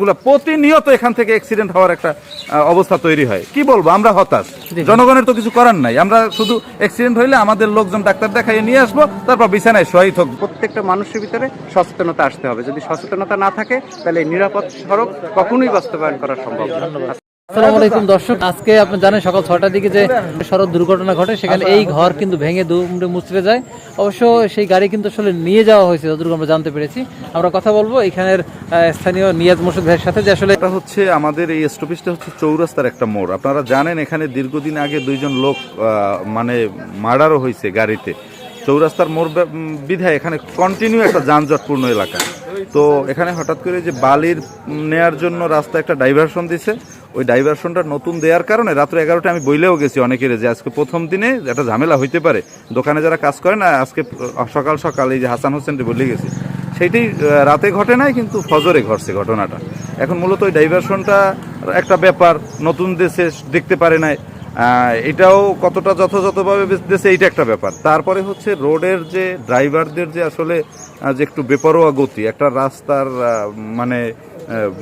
গুলা প্রতিনিয়ত এখান থেকে অ্যাক্সিডেন্ট হওয়ার একটা অবস্থা তৈরি হয়। কি বলব? আমরা হতাশ। জনগণের তো কিছু করার নাই। আমরা শুধু অ্যাক্সিডেন্ট হইলে আমাদের লোকজন ডাক্তার দেখাইয়ে নিয়ে আসব তারপর বিছানায় শহীদ হোক প্রত্যেকটা মানুষের ভিতরে সচেতনতা আসতে হবে। যদি সচেতনতা না থাকে তাহলে এই নিরাপদ সড়ক কখনোই বাস্তবায়ন করা সম্ভব না। আসসালামু আলাইকুম, দর্শক। আজকে আপনি জানেন সকাল ছটার দিকে যে সড়ক দুর্ঘটনা ঘটে, সেখানে এই ঘর কিন্তু ভেঙে দুমড়ে মুচড়ে যায়। অবশ্য সেই গাড়ি কিন্তু আসলে নিয়ে যাওয়া হয়েছে, যতটুকু আমরা জানতে পেরেছি। আমরা কথা বলব এখানের স্থানীয় নিয়াজ মোর্শেদ ভাইয়ের সাথে, যে আসলে এটা হচ্ছে আমাদের এই স্টপেজটা হচ্ছে চৌরাস্তার একটা মোড়। আপনারা জানেন এখানে দীর্ঘদিন আগে দুইজন লোক মানে মার্ডারও হয়েছে গাড়িতে। চৌরাস্তার মোড় বিধায় এখানে কন্টিনিউ একটা যানজটপূর্ণ এলাকা। তো এখানে হঠাৎ করে যে বালির নেয়ার জন্য রাস্তা একটা ডাইভারশন দিছে। ওই ডাইভারশনটা নতুন দেওয়ার কারণে রাত্র এগারোটা আমি বইলেও গেছি অনেকের যে আজকে প্রথম দিনে একটা ঝামেলা হইতে পারে। দোকানে যারা কাজ করে না আজকে সকাল সকাল এই যে হাসান হোসেনটি বলে গেছি সেইটাই রাতে ঘটে নাই, কিন্তু ফজরে ঘটছে ঘটনাটা। এখন মূলত ওই ডাইভারশনটা একটা ব্যাপার, নতুন দেশে দেখতে পারে নাই। এটাও কতটা যথাযথভাবে দেশে এইটা একটা ব্যাপার। তারপরে হচ্ছে রোডের যে ড্রাইভারদের যে আসলে যে একটু বেপরোয়া গতি, একটা রাস্তার মানে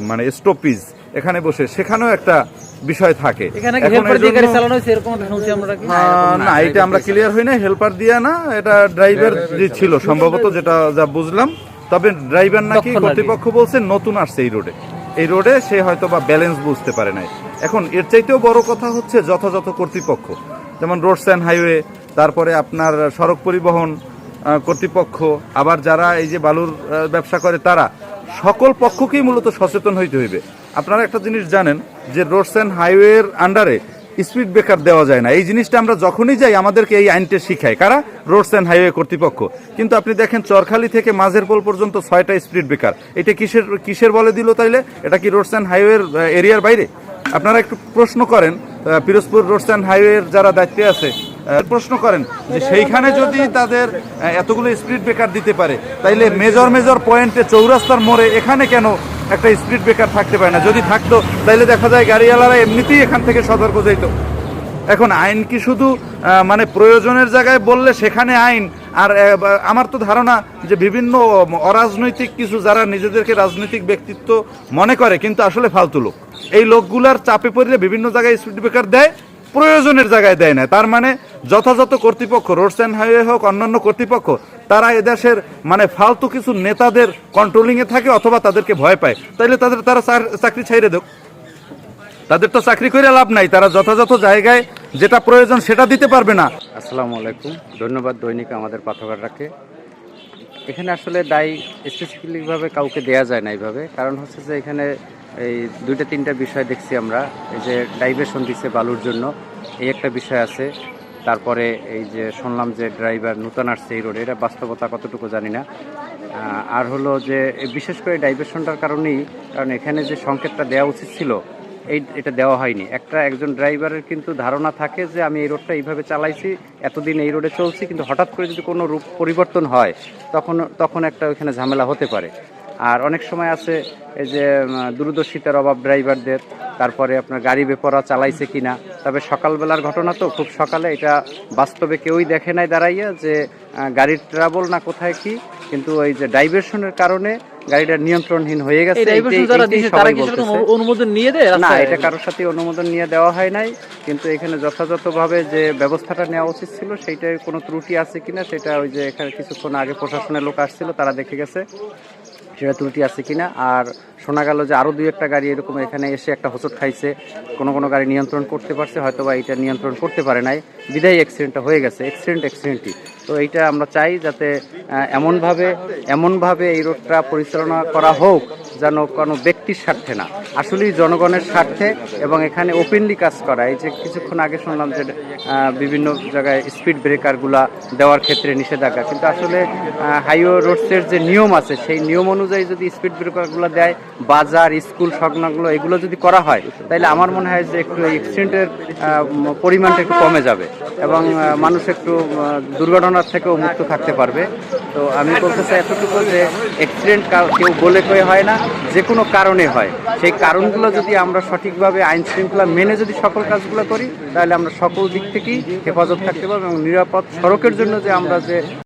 মানে স্টপিজ এখানে বসে। সেখানেও একটা বিষয় থাকে। এখানে এখন হেল্পার এই দিয়ে গাড়ি জন্য- চালানো হয়েছে এরকম একটা শুনছি আমরা কি আহ, না এটা আমরা ক্লিয়ার হই না হেল্পার দিয়া না এটা ড্রাইভার যে ছিল। সম্ভবত যেটা যা বুঝলাম তবে ড্রাইভার নাকি কি। কর্তৃপক্ষ বলছে নতুন আসছে এই রোডে এই রোডে সে হয়তো বা ব্যালেন্স বুঝতে পারে নাই। এখন এর চাইতেও বড় কথা হচ্ছে যথাযথ কর্তৃপক্ষ। যেমন রোডস অ্যান্ড হাইওয়ে তারপরে আপনার সড়ক পরিবহন কর্তৃপক্ষ আবার যারা এই যে বালুর ব্যবসা করে তারা সকল পক্ষকেই মূলত সচেতন হইতে হইবে। আপনারা একটা জিনিস জানেন যে রোডস অ্যান্ড হাইওয়ের আন্ডারে স্পিড ব্রেকার দেওয়া যায় না। এই জিনিসটা আমরা যখনই যাই, আমাদেরকে এই আইনটা শিখায়। কারা? রোডস অ্যান্ড হাইওয়ে কর্তৃপক্ষ। কিন্তু আপনি দেখেন, চরখালি থেকে মাঝের পোল পর্যন্ত ছয়টা স্পিড ব্রেকার। এটা কিসের কিসের বলে দিল তাইলে? এটা কি রোডস অ্যান্ড হাইওয়ের এরিয়ার বাইরে? আপনারা একটু প্রশ্ন করেন পিরোজপুর রোডস অ্যান্ড হাইওয়ের যারা দায়িত্বে আছে প্রশ্ন করেন যে সেইখানে যদি তাদের এতগুলো স্পিড ব্রেকার দিতে পারে, তাইলে মেজর মেজর পয়েন্টে চৌরাস্তার মোড়ে এখানে কেন একটা স্পিড ব্রেকার থাকতে পারে না? যদি থাকতো, তাইলে দেখা যায় গাড়িওয়ালারা এমনিতেই এখান থেকে সতর্ক যেত। এখন আইন কি শুধু মানে প্রয়োজনের জায়গায় বললে সেখানে আইন? আর আমার তো ধারণা যে বিভিন্ন অরাজনৈতিক কিছু যারা নিজেদেরকে রাজনৈতিক ব্যক্তিত্ব মনে করে, কিন্তু আসলে ফালতু লোক। এই লোকগুলার চাপে পড়লে বিভিন্ন জায়গায় স্পিড ব্রেকার দেয় প্রয়োজনের জায়গায় দেয় না। তার মানে যথাযথ কর্তৃপক্ষ, রোডস অ্যান্ড হাইওয়ে হোক, অন্যান্য কর্তৃপক্ষ, তারা এদেশের মানে ফালতু কিছু নেতাদের কন্ট্রোলিংয়ে থাকে অথবা তাদেরকে ভয় পায়। তাইলে তাদের তারা চাকরি ছাইড়ে দেক। তাদের তো চাকরি করে লাভ নাই। তারা যথাযথ জায়গায় যেটা প্রয়োজন সেটা দিতে পারবে না। আসসালামু আলাইকুম। ধন্যবাদ দৈনিক আমাদের পাঠকাররাকে এখানে আসলে দায়ী স্পেসিফিকভাবে কাউকে দেয়া যায় না এইভাবে। কারণ হচ্ছে যে এখানে এই দুইটা, তিনটা বিষয় দেখছি আমরা। এই যে ডাইভেশন দিচ্ছে বালুর জন্য, এই একটা বিষয় আছে। তারপরে এই যে শুনলাম যে ড্রাইভার নূতন আসছে এই রোডে এটা বাস্তবতা কতটুকু জানি না। আর হলো যে বিশেষ করে ডাইভেশনটার কারণেই, কারণ এখানে যে সংকেতটা দেওয়া উচিত ছিল, এই, এটা দেওয়া হয়নি। একটা একজন ড্রাইভারের কিন্তু ধারণা থাকে যে আমি এই রোডটা এইভাবে চালাইছি, এতদিন এই রোডে চলছি, কিন্তু হঠাৎ করে যদি কোনো রূপ পরিবর্তন হয়, তখন তখন একটা ওইখানে ঝামেলা হতে পারে। আর অনেক সময় আছে এই যে দূরদর্শিতার অভাব ড্রাইভারদের তারপরে আপনার গাড়ি বেপরা চালাইছে কিনা। তবে সকালবেলার ঘটনা তো খুব সকালে এটা বাস্তবে কেউই দেখে নাই দাঁড়াইয়া যে গাড়ির ট্রাবল না কোথায় কি কিন্তু ওই যে ডাইভারশনের কারণে গাড়িটা নিয়ন্ত্রণহীন হয়ে গেছে। অনুমোদন নিয়ে দেয় না এটা কারোর সাথে অনুমোদন নিয়ে দেওয়া হয় নাই কিন্তু এখানে যথাযথভাবে যে ব্যবস্থাটা নেওয়া উচিত ছিল সেইটার কোনো ত্রুটি আছে কিনা সেটা ওই যে এখানে কিছুক্ষণ আগে প্রশাসনের লোক আসছিল তারা দেখে গেছে। সেটা ত্রুটি আছে কিনা? আর শোনা গেল যে আরও দুই একটা গাড়ি এরকম এখানে এসে একটা হোঁচট খাইছে। কোনো কোনো গাড়ি নিয়ন্ত্রণ করতে পারছে হয়তো বা এটা নিয়ন্ত্রণ করতে পারে নাই। বিদায়ী অ্যাক্সিডেন্টটা হয়ে গেছে অ্যাক্সিডেন্ট অ্যাক্সিডেন্টই তো এইটা আমরা চাই যাতে এমনভাবে এমনভাবে এই রোডটা পরিচালনা করা হোক যেন কোনো ব্যক্তির স্বার্থে না। আসলেই জনগণের স্বার্থে এবং এখানে ওপেনলি কাজ করা। এই যে কিছুক্ষণ আগে শুনলাম যে বিভিন্ন জায়গায় স্পিড ব্রেকারগুলা দেওয়ার ক্ষেত্রে নিষেধাজ্ঞা। কিন্তু আসলে হাইওয়ে রোডসের যে নিয়ম আছে, সেই নিয়ম অনুযায়ী যদি স্পিড ব্রেকারগুলো দেয়, বাজার, স্কুল সংলগ্ন এগুলো যদি করা হয় তাহলে আমার মনে হয় যে একটু অ্যাক্সিডেন্টের পরিমাণটা একটু কমে যাবে এবং মানুষ একটু দুর্ঘটনার থেকেও মুক্ত থাকতে পারবে। তো আমি বলতে চাই এতটুকু যে অ্যাক্সিডেন্ট কেউ বলে কয়ে হয় না, যে কোনো কারণে হয়। সেই কারণগুলো যদি আমরা সঠিকভাবে আইন শৃঙ্খলা মেনে যদি সকল কাজগুলো করি তাহলে আমরা সকল দিক থেকেই হেফাজত থাকতে পারব এবং নিরাপদ সড়কের জন্য যে আমরা যে